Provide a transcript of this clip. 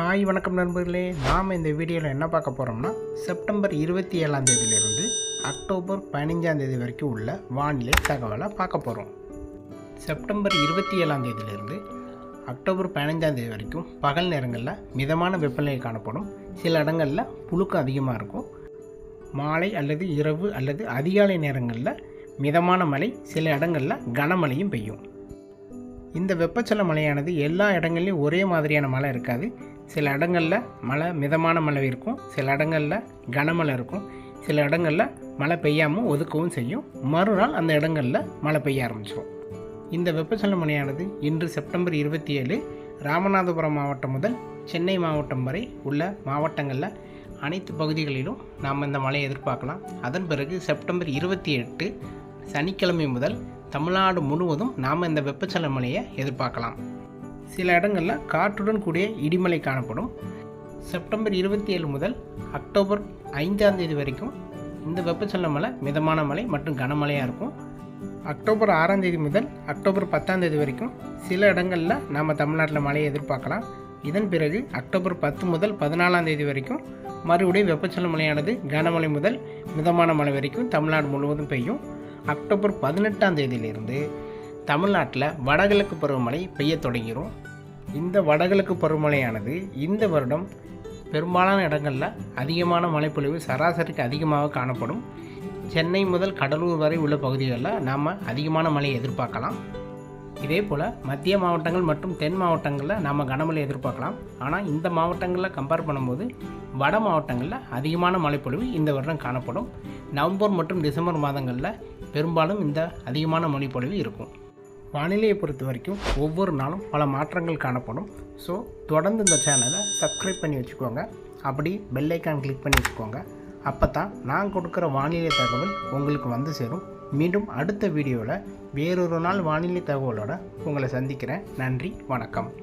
Hi வணக்கம் நண்பர்களே. நாம் இந்த வீடியோவில் என்ன பார்க்க போகிறோம்னா செப்டம்பர் இருபத்தி ஏழாம் தேதியிலிருந்து அக்டோபர் பதினஞ்சாம் தேதி வரைக்கும் உள்ள வானிலை தகவலை பார்க்க போகிறோம் செப்டம்பர் இருபத்தி ஏழாம் தேதியிலிருந்து அக்டோபர் பதினஞ்சாம் தேதி வரைக்கும் பகல் நேரங்களில் மிதமான வெப்பநிலை காணப்படும். சில இடங்களில் புழுக்கம் அதிகமாக இருக்கும். மாலை அல்லது இரவு அல்லது அதிகாலை நேரங்களில் மிதமான மழை சில இடங்களில் கனமழையும் பெய்யும். இந்த வெப்பச்சல மழையானது எல்லா இடங்கள்லையும் ஒரே மாதிரியான மழை இருக்காது. சில இடங்களில் மழை மிதமான மழை இருக்கும் சில இடங்களில் கனமழை இருக்கும் சில இடங்களில் மழை பெய்யாமல் ஒதுக்கவும் செய்யும். மறுநாள் அந்த இடங்களில் மழை பெய்ய ஆரம்பிச்சிடும் இந்த வெப்பச்சல மழையானது இன்று செப்டம்பர் இருபத்தி ஏழு ராமநாதபுரம் மாவட்டம் முதல் சென்னை மாவட்டம் வரை உள்ள மாவட்டங்களில் அனைத்து பகுதிகளிலும் நாம் இந்த மழையை எதிர்பார்க்கலாம். அதன் பிறகு செப்டம்பர் இருபத்தி எட்டு சனிக்கிழமை முதல் தமிழ்நாடு முழுவதும் நாம் இந்த வெப்பச்சல மழையை எதிர்பார்க்கலாம். சில இடங்களில் காற்றுடன் கூடிய இடிமலை காணப்படும். செப்டம்பர் இருபத்தி ஏழு முதல் அக்டோபர் ஐந்தாம் தேதி வரைக்கும் இந்த வெப்பச்சல மலை மிதமான மழை மற்றும் கனமழையாக இருக்கும். அக்டோபர் ஆறாம் தேதி முதல் அக்டோபர் பத்தாம் தேதி வரைக்கும் சில இடங்களில் நாம் தமிழ்நாட்டில் மழையை எதிர்பார்க்கலாம். இதன் பிறகு அக்டோபர் பத்து முதல் பதினாலாம் தேதி வரைக்கும் மறுபடியும் வெப்பச்சல மழையானது கனமழை முதல் மிதமான மழை வரைக்கும் தமிழ்நாடு முழுவதும் பெய்யும். அக்டோபர் பதினெட்டாம் தேதியிலிருந்து தமிழ்நாட்டில் வடகிழக்கு பருவமழை பெய்ய தொடங்கிடும் இந்த வடகிழக்கு பருவமழையானது இந்த வருடம் பெரும்பாலான இடங்களில் அதிகமான மழைப்பொழிவு சராசரிக்கு அதிகமாக காணப்படும். சென்னை முதல் கடலூர் வரை உள்ள பகுதிகளில் நாம் அதிகமான மழையை எதிர்பார்க்கலாம். இதே போல் மத்திய மாவட்டங்கள் மற்றும் தென் மாவட்டங்களில் நாம் கனமழை எதிர்பார்க்கலாம். ஆனால் இந்த மாவட்டங்களில் கம்பேர் பண்ணும்போது வட மாவட்டங்களில் அதிகமான மழைப்பொழிவு இந்த வருடம் காணப்படும். நவம்பர் மற்றும் டிசம்பர் மாதங்களில் பெரும்பாலும் இந்த அதிகமான மழைப்பொழிவு இருக்கும். வானிலையை பொறுத்த வரைக்கும் ஒவ்வொரு நாளும் பல மாற்றங்கள் காணப்படும். ஸோ தொடர்ந்து இந்த சேனலை சப்ஸ்கிரைப் பண்ணி வச்சுக்கோங்க. அப்படி பெல்லைக்கான் கிளிக் பண்ணி வச்சுக்கோங்க. அப்போ தான் நான் கொடுக்குற வானிலை தகவல் உங்களுக்கு வந்து சேரும். மீண்டும் அடுத்த வீடியோவில் வேறொரு நாள் வானிலை தகவலோட உங்களை சந்திக்கிறேன். நன்றி வணக்கம்.